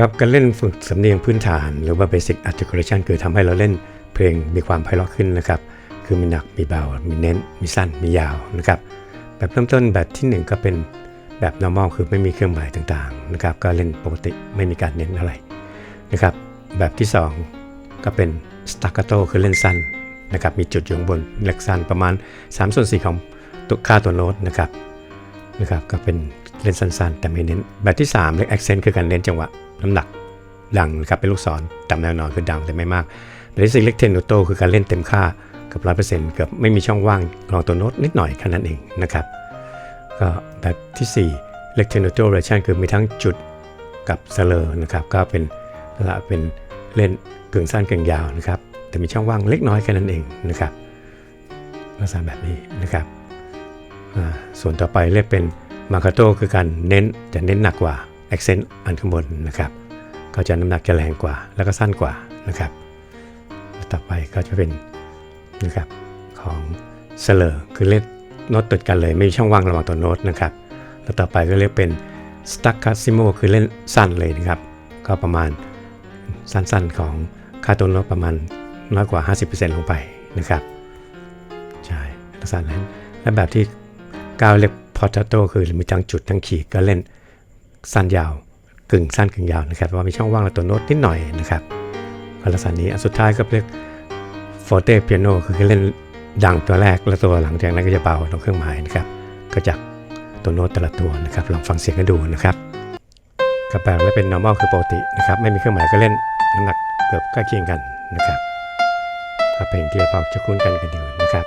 ครับการเล่นฝึกสำเนียงพื้นฐาน หรือว่า basic articulation คือทำให้เราเล่นเพลงมีความไพเราะขึ้นนะครับ คือมีหนักมีเบา มีเน้น มีสั้นมียาวนะครับ แบบเริ่มต้นแบบที่ 1 ก็เป็นแบบ normal คือไม่มีเครื่องหมายต่างๆนะครับ ก็เล่นปกติไม่มีการเน้นอะไรนะครับ แบบที่ 2 ก็เป็น staccato คือเล่นสั้นนะครับ มีจุดอยู่บนเล็กสั้นประมาณ3ส่วน4ของตัวค่าตัวโน้ตนะครับนะครับ ก็เป็นเล่นสั้นๆ แต่ไม่เน้น แบบที่3เรียก accent คือการเน้นจังหวะ น้ำหนักดังนะครับเป็นลูกศรต่ำแนวนอนคือดังแต่ไม่มากแบบที่สี่เรียก tenuto คือการเล่นเต็มค่าเกือบร้อยเปอร์เซ็นต์เกือบไม่มีช่องว่างรองตัวโน้ตนิดหน่อยแค่นั้นเองนะครับก็แบบที่4เรียก tenuto relation คือมีทั้งจุดกับเซเลอนะครับก็เป็นละเป็นเล่นกึ่งสั้นกึ่งยาวนะครับ แต่มีช่องว่างเล็กน้อยแค่นั้นเองนะครับลักษณะแบบนี้นะครับส่วนต่อไปเรียกเป็นมาคาโตคือการเน้นจะเน้นหนักกว่า accent อันข้างบนนะครับ ก็จะน้ำหนักจะแรงกว่า แล้วก็สั้นกว่านะครับแล้วต่อไปก็จะเป็นนะครับของเซเลอร์คือเล่นโน้ตติดกันเลยไม่มีช่องว่างระหว่างตัวโน้ตนะครับ แล้วต่อไปก็เรียกเป็น staccassimo คือเล่นสั้นเลยนะครับ ก็ประมาณสั้นๆของค่าตัวโน้ตประมาณน้อยกว่า 50%ลงไปนะครับ ใช่ลักษณะนั้น และแบบที่ก้าวเรียกพอร์ตโตคือมีทั้งจุดทั้งขีดก็เล่น สั้นยาวกึ่งสั้นกึ่งยาวนะครับเพราะว่ามีช่องว่างและตัวโน้ตนิดหน่อยนะครับก็ลักษณะนี้อันสุดท้ายก็เรียกฟอร์เตเปียโนคือเล่นดังตัวแรกแล้วตัวหลังจากนั้นก็จะเบาลงเครื่องหมายนะครับ ก็จากตัวโน้ตแต่ละตัวนะครับ ลองฟังเสียงกันดูนะครับกับแบบและเป็น normal คือปกตินะครับ ไม่มีเครื่องหมายก็เล่นน้ำหนักเกือบใกล้เคียงกันนะครับก็เพลงที่เราจะคุ้นกันกันอยู่นะครับ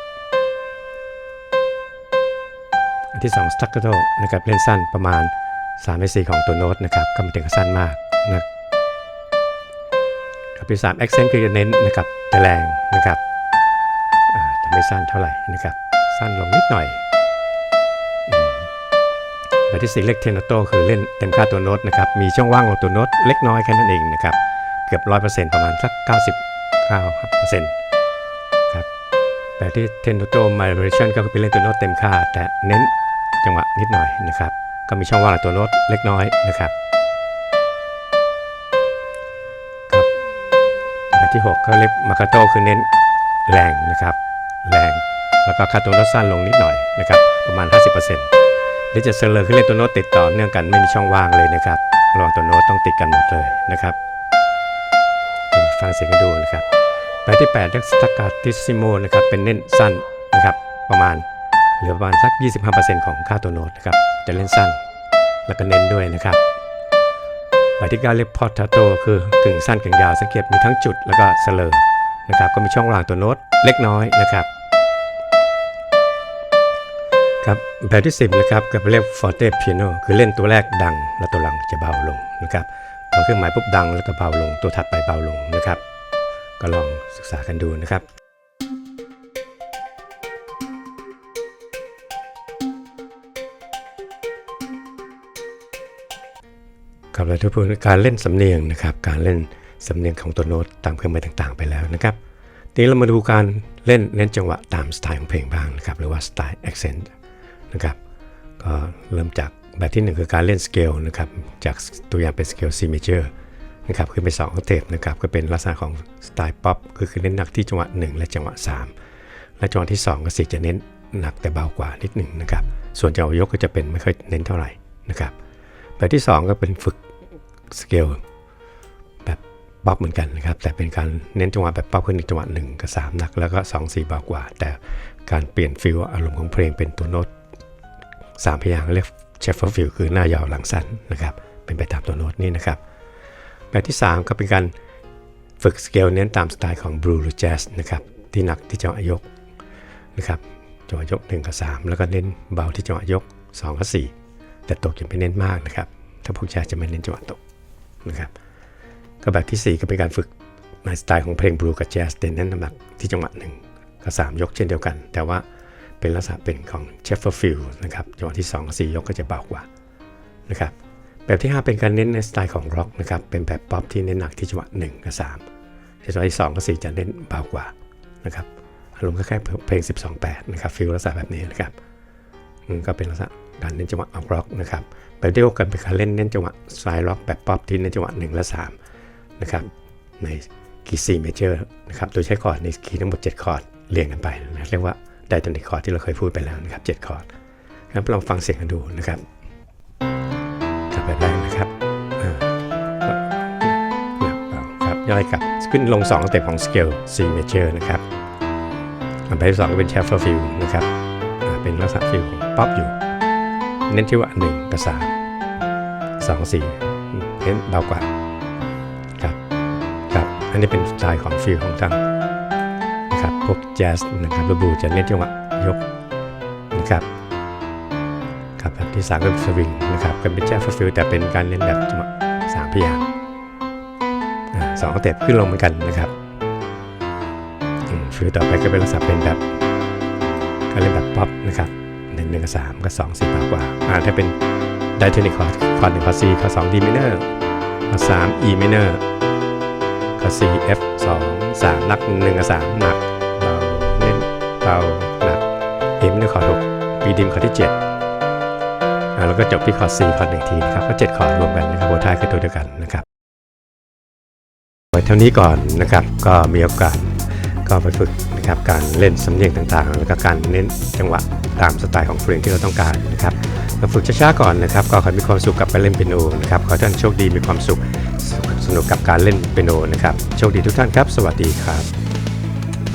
อันที่2 staccato นะครับเล่นสั้นประมาณ 3ใน4ของตัวโน้ตนะครับก็ไม่ถึงสั้นมากนะครับที่3 accent คือจะเน้นนะครับแต่แรงนะครับอ่าแต่ไม่สั้นเท่าไหร่นะครับ สั้นลงนิดหน่อยแบบที่4เรียก tenuto คือเล่นเต็มค่าตัวโน้ตนะครับมีช่องว่างของตัวโน้ตเล็กน้อยแค่นั้นเองนะครับเกือบ100%ปอร์เซ็นต์ประมาณสัก99%ครับแบบที่ tenuto moderation ก็คือเป็นเล่นตัวโน้ตเต็มค่า แต่เน้นจังหวะนิดหน่อยนะครับ ก็มีช่องว่างตัวโน้ตเล็กน้อยนะครับครับแบบที่ 6 ก็เรียกมาคาโต้คือเน้นแรงนะครับ แรงแล้วก็ค่าตัวโน้ตสั้นลงนิดหน่อยนะครับประมาณ 50%ดิจิเซอร์คือเล่นตัวโน้ตติดต่อเนื่องกันไม่มีช่องว่างเลยนะครับระหว่างตัวโน้ตต้องติดกันหมดเลยนะครับฟังเสียงกันดูนะครับแบบที่8เรียก staccatissimo นะครับเป็นเน้นสั้นนะครับประมาณ เหลือประมาณสัก 25%ของค่าตัวโน้ตนะครับ จะเล่นสั้น แล้วก็เน้นด้วยนะครับแบบที่9เรียก portato คือกึ่งสั้นกึ่งยาวสังเกตมีทั้งจุดแล้วก็เสลอนะครับก็มีช่องว่างตัวโน้ตเล็กน้อยนะครับครับแบบที่ 10นะครับก็เรียก forte piano คือเล่นตัวแรกดัง แล้วตัวหลังจะเบาลงนะครับพอเครื่องหมายปุ๊บดังแล้วก็เบาลงตัวถัดไปเบาลงนะครับ ก็ลองศึกษากันดูนะครับ ครับเราจะพูดการเล่นสำเนียงนะครับ การเล่นสำเนียงของตัวโน้ตตามเครื่องหมายต่างๆ ไปแล้วนะครับทีนี้เรามาดูการเล่นเน้นจังหวะตามสไตล์ของเพลงบ้างนะครับ หรือว่าสไตล์ accent นะครับ ก็เริ่มจากแบบที่ 1 คือการเล่นสเกลนะครับ จากตัวอย่างเป็นสเกล C major นะครับ ขึ้นไป2ออกเทปนะครับ ก็เป็นลักษณะของสไตล์ป๊อปคือคือเน้นหนักที่จังหวะ 1 และจังหวะ 3 และจังหวะที่ 2 ก็สิจะเน้นหนักแต่เบากว่านิดหนึ่งนะครับ ส่วนจังหวะยกก็จะเป็นไม่ค่อยเน้นเท่าไหร่นะครับแบบที่ 2 ก็เป็นฝึก สเกลแบบป๊อปเหมือนกันนะครับ แต่เป็นการเน้นจังหวะแบบป๊อปขึ้นอีกจังหวะ1กับ3หนัก แล้วก็2 4เบากว่า แต่การเปลี่ยนฟิลอารมณ์ของเพลงเป็นตัวโน้ตสามพยางเรียกเชฟเฟอร์ฟิลคือหน้ายาวหลังสั้นนะครับ เป็นไปตามตัวโน้ตนี่นะครับ แบบที่ 3 ก็เป็นการฝึกสเกลเน้นตามสไตล์ของบลูหรือแจ๊สนะครับ ที่หนักที่จังหวะยกนะครับจังหวะยก 1 กับ 3 แล้วก็เน้นเบาที่จังหวะยก 2 กับ 4 แต่ตกจะไม่เน้นมากนะครับ ถ้าพวกแจ๊สจะไม่เน้นจังหวะตก นะครับก็แบบที่ 4 ก็เป็นการฝึกในสไตล์ของเพลงบลูกับแจ๊สเน้นน้ำหนักที่จังหวะ1กับ 3 ยกเช่นเดียวกัน แต่ว่าเป็นลักษณะเป็นของเชฟเฟอร์ฟิลด์นะครับจังหวะที่ 2 กับ 4 ยกก็จะเบากว่านะครับแบบที่ 5 เป็นการเน้นในสไตล์ของร็อกนะครับเป็นแบบป๊อปที่เน้นหนักที่จังหวะ1กับ3จังหวะที่2กับ4จะเน้นเบากว่านะครับอารมณ์คล้ายๆเพลง 12 8 นะครับฟิลลักษณะแบบนี้นะครับก็เป็นลักษณะ การเล่นจังหวะออกร็อกนะครับไปเดียวกันเป็นการเล่นเล่นจังหวะสายร็อกแบบป๊อปที่เล่นจังหวะ1และ3นะครับในคีย์ C major นะครับโดยใช้คอร์ดในคีย์ทั้งหมด 7 คอร์ดเรียงกันไปนะเรียกว่าไดทอนิคคอร์ดที่เราเคยพูดไปแล้วนะครับ7คอร์ดครับลองฟังเสียงกันดูนะครับกับแบบแรกนะครับอ่าครับย่อยกับขึ้นลง2สเต็ปของสเกล C major นะครับอันไปที่สองก็เป็น shuffle feel นะครับเป็นลักษณะฟิลของป๊อปอยู่ เน้นที่ว่า 1 กับ3 2 4 เน้นเบากว่าครับครับอันนี้เป็นสไตล์ของฟิลของทางนะครับพวกแจ๊สนะครับระบูจะเน้นจังหวะยกนะครับครับแบบที่ 3 ก็เป็นสวิงนะครับก็เป็นแจ๊สฟิลแต่เป็นการเล่นแบบจังหวะสามพยางสองเต็ปขึ้นลงเหมือนกันนะครับฟิลต่อไปก็เป็นลักษณะเป็นแบบการเล่นแบบป๊อปนะครับ หนึ่งกับสามกับสองสี่มากกว่าอ่าถ้าเป็นไดเทนิคคอร์ดคอร์ดหนึ่งคอร์ดสี่คอร์ดสองดีมิเนอร์คอร์ดสามอีมิเนอร์ก็ C F 2 3นัก1กับ3หนักเบาเน้นเบาหนัก A ไม่ได้คอร์ด6 B ดิมคอร์ดที่7อ่าแล้วก็จบที่คอร์ด C คอร์ดหนึ่งทีนะครับก็7คอร์ดรวมกันนะครับหัวท้ายคือตัวเดียวกันนะครับไว้เท่านี้ก่อนนะครับก็มีโอกาส ก็ไปฝึกนะครับการเล่นสำเนียงต่างๆ แล้วก็การเน้นจังหวะตามสไตล์ของเพลงที่เราต้องการนะครับมาฝึกช้าๆก่อนนะครับก็ขอให้มีความสุขกับการเล่นเปียโนนะครับขอท่านโชคดีมีความสุขสนุกกับการเล่นเปียโนนะครับโชคดีทุกท่านครับ สวัสดีครับ